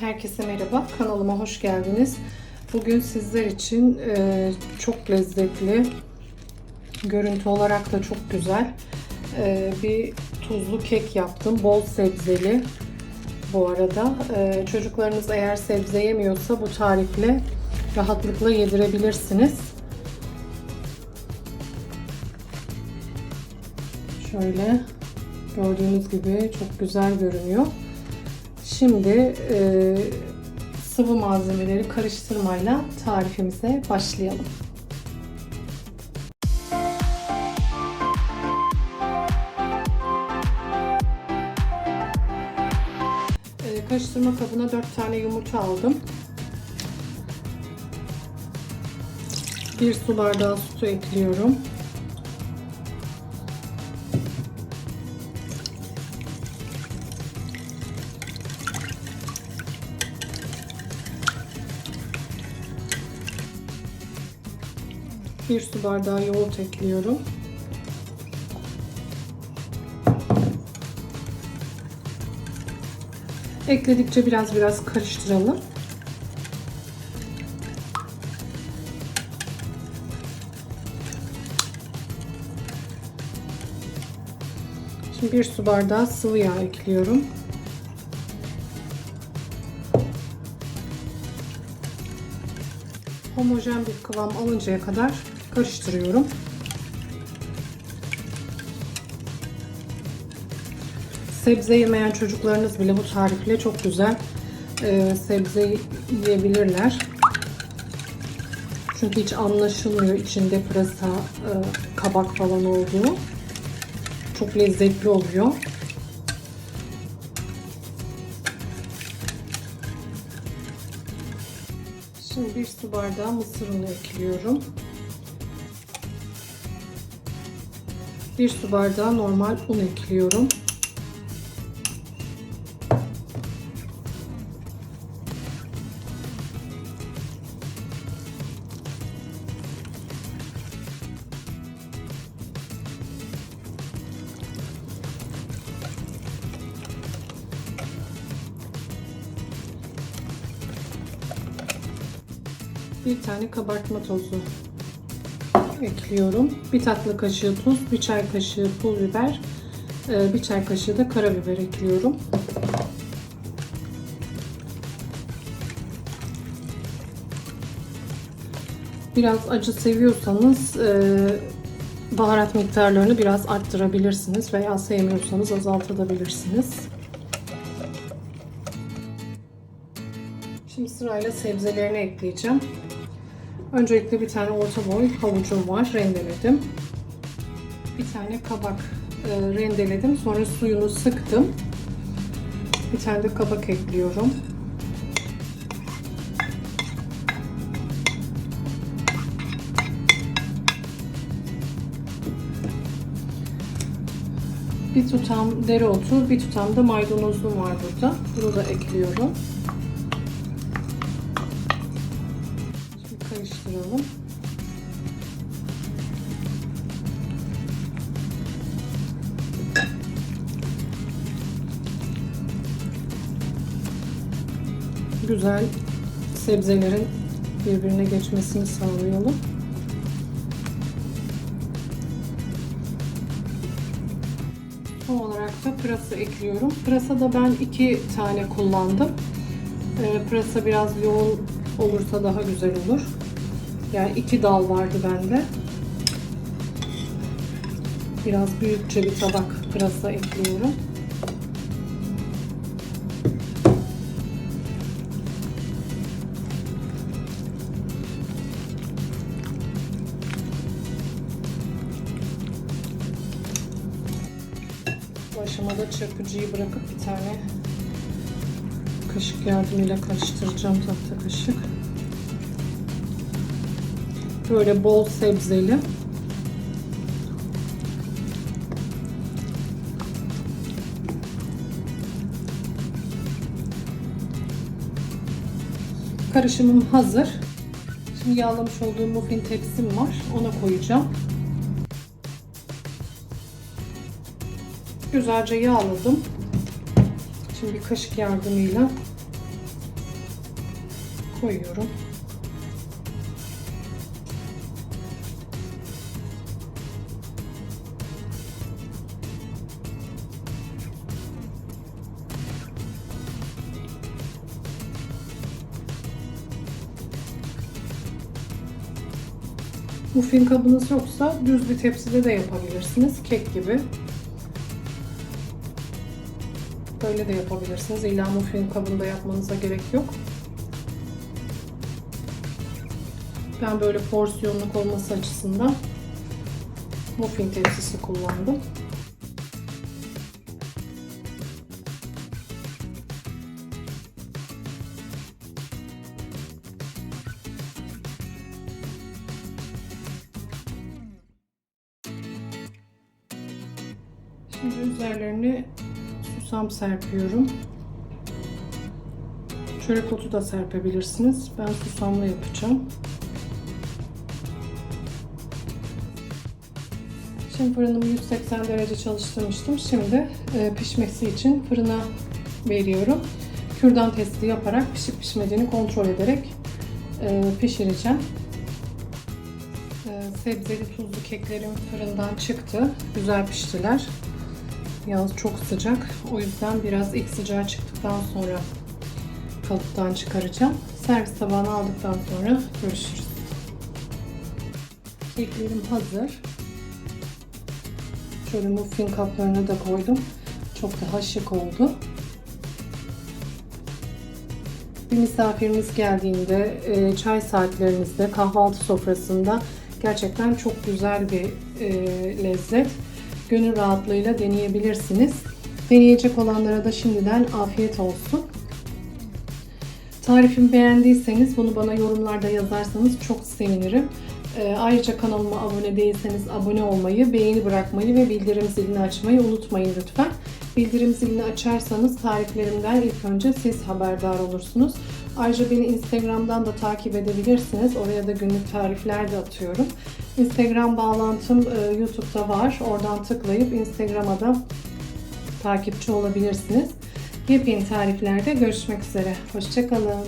Herkese merhaba, kanalıma hoş geldiniz. Bugün sizler için e, çok lezzetli, görüntü olarak da çok güzel e, bir tuzlu kek yaptım. Bol sebzeli bu arada. E, çocuklarınız eğer sebze yemiyorsa bu tarifle rahatlıkla yedirebilirsiniz. Şöyle gördüğünüz gibi çok güzel görünüyor. Şimdi e, sıvı malzemeleri karıştırmayla tarifimize başlayalım. E, karıştırma kabına 4 tane yumurta aldım. 1 su bardağı sütü ekliyorum. Bir su bardağı yoğurt ekliyorum. Ekledikçe biraz biraz karıştıralım. Şimdi bir su bardağı sıvı yağ ekliyorum. homojen bir kıvam alıncaya kadar karıştırıyorum. Sebze yemeyen çocuklarınız bile bu tarifle çok güzel e, sebze yiyebilirler. Çünkü hiç anlaşılmıyor içinde pırasa, e, kabak falan olduğu. Çok lezzetli oluyor. Şimdi bir su bardağı mısır unu ekliyorum. Bir su bardağı normal un ekliyorum. bir tane kabartma tozu ekliyorum. Bir tatlı kaşığı tuz, bir çay kaşığı pul biber, e, bir çay kaşığı da karabiber ekliyorum. Biraz acı seviyorsanız e, baharat miktarlarını biraz arttırabilirsiniz veya sevmiyorsanız azaltabilirsiniz. Şimdi sırayla sebzelerini ekleyeceğim. Öncelikle bir tane orta boy havucum var. Rendeledim. Bir tane kabak e, rendeledim. Sonra suyunu sıktım. Bir tane de kabak ekliyorum. Bir tutam dereotu, bir tutam da maydanozum var burada. Bunu da ekliyorum. Karıştıralım. Güzel sebzelerin birbirine geçmesini sağlayalım. Son olarak da pırasa ekliyorum. Pırasa da ben iki tane kullandım. Ee, pırasa biraz yoğun olursa daha güzel olur. Yani iki dal vardı bende. Biraz büyükçe bir tabak pırasa ekliyorum. Bu aşamada çırpıcıyı bırakıp bir tane kaşık yardımıyla karıştıracağım tahta kaşık. Böyle bol sebzeli. Karışımım hazır. Şimdi yağlamış olduğum muffin tepsim var. Ona koyacağım. Güzelce yağladım. Şimdi bir kaşık yardımıyla koyuyorum. Muffin kabınız yoksa düz bir tepside de yapabilirsiniz. Kek gibi. Böyle de yapabilirsiniz. İlla muffin kabında yapmanıza gerek yok. Ben böyle porsiyonluk olması açısından muffin tepsisi kullandım. Şimdi üzerlerine susam serpiyorum. Çörek otu da serpebilirsiniz. Ben susamla yapacağım. Şimdi fırınımı 180 derece çalıştırmıştım. Şimdi e, pişmesi için fırına veriyorum. Kürdan testi yaparak pişip pişmediğini kontrol ederek e, pişireceğim. E, sebzeli tuzlu keklerim fırından çıktı. Güzel piştiler. Yalnız çok sıcak. O yüzden biraz ilk sıcağı çıktıktan sonra kalıptan çıkaracağım. Servis tabağına aldıktan sonra görüşürüz. Keklerim hazır. Şöyle muffin kaplarına da koydum. Çok daha şık oldu. Bir misafirimiz geldiğinde, e, çay saatlerimizde, kahvaltı sofrasında gerçekten çok güzel bir e, lezzet. Gönül rahatlığıyla deneyebilirsiniz. Deneyecek olanlara da şimdiden afiyet olsun. Tarifimi beğendiyseniz bunu bana yorumlarda yazarsanız çok sevinirim. Ee, ayrıca kanalıma abone değilseniz abone olmayı, beğeni bırakmayı ve bildirim zilini açmayı unutmayın lütfen. Bildirim zilini açarsanız tariflerimden ilk önce siz haberdar olursunuz. Ayrıca beni Instagram'dan da takip edebilirsiniz. Oraya da günlük tarifler de atıyorum. Instagram bağlantım e, YouTube'da var. Oradan tıklayıp Instagram'a da takipçi olabilirsiniz. Yepyeni tariflerde görüşmek üzere. Hoşçakalın.